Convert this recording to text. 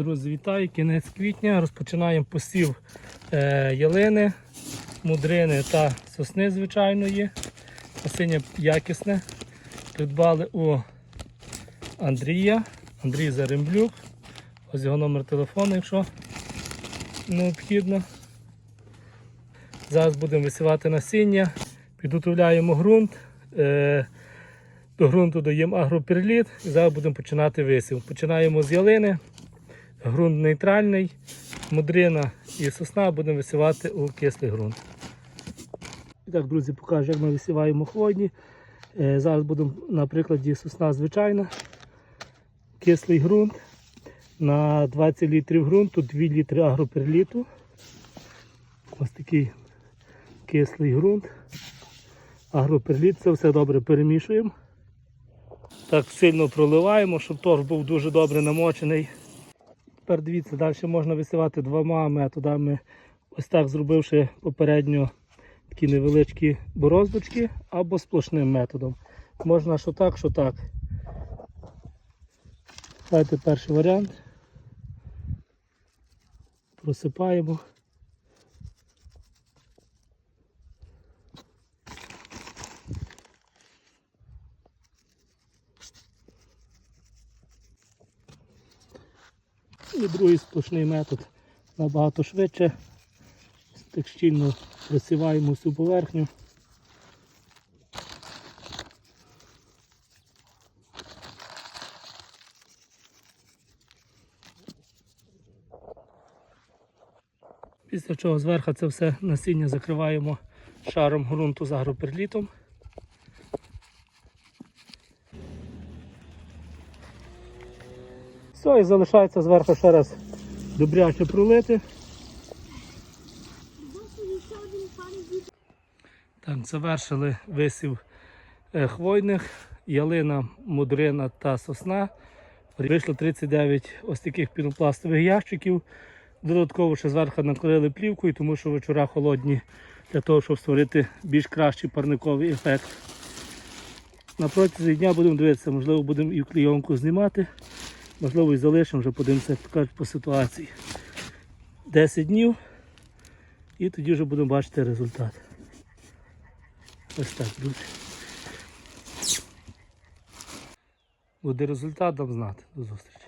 Друзі, вітаю! Кінець квітня. Розпочинаємо посів е, ялини, мудрини та сосни звичайної. Насіння якісне. Придбали у Андрія. Андрій Заремблюк. Ось його номер телефону, якщо необхідно. Зараз будемо висівати насіння, підготовляємо ґрунт. Е, до ґрунту даємо агроперліт і зараз будемо починати висів. Починаємо з ялини. Ґрунт нейтральний, мудрина і сосна будемо висівати у кислий ґрунт. Так, друзі, покажу, як ми висіваємо хвойні. Е, Зараз будемо на прикладі сосна звичайна. Кислий ґрунт. На 20 літрів ґрунту 2 літри агроперліту. Ось такий кислий ґрунт. Агроперліт, це все добре перемішуємо. Так сильно проливаємо, щоб торф був дуже добре намочений. Тепер дивіться, далі можна висівати двома методами. Ось так зробивши попередньо такі невеличкі бороздочки або сплошним методом. Можна що так, що так. Давайте перший варіант. Просипаємо. І другий сплошний метод набагато швидше. Так щільно присіваємо всю поверхню. Після чого зверху це все насіння закриваємо шаром ґрунту з агроперлітом. Все, і залишається зверху ще раз добряче пролити. Так, завершили висів е, хвойних, ялина, мудрина та сосна. Вийшло 39 ось таких пінопластових ящиків. Додатково ще зверху накрили плівкою, тому що вечора холодні для того, щоб створити більш кращий парниковий ефект. На протязі дня будемо дивитися, можливо, будемо і клійонку знімати, можливо, і залишимо, вже подивимося, як по ситуації. 10 днів і тоді вже будемо бачити результат. Ось так, друзі. Буде результат, дам знати. До зустрічі.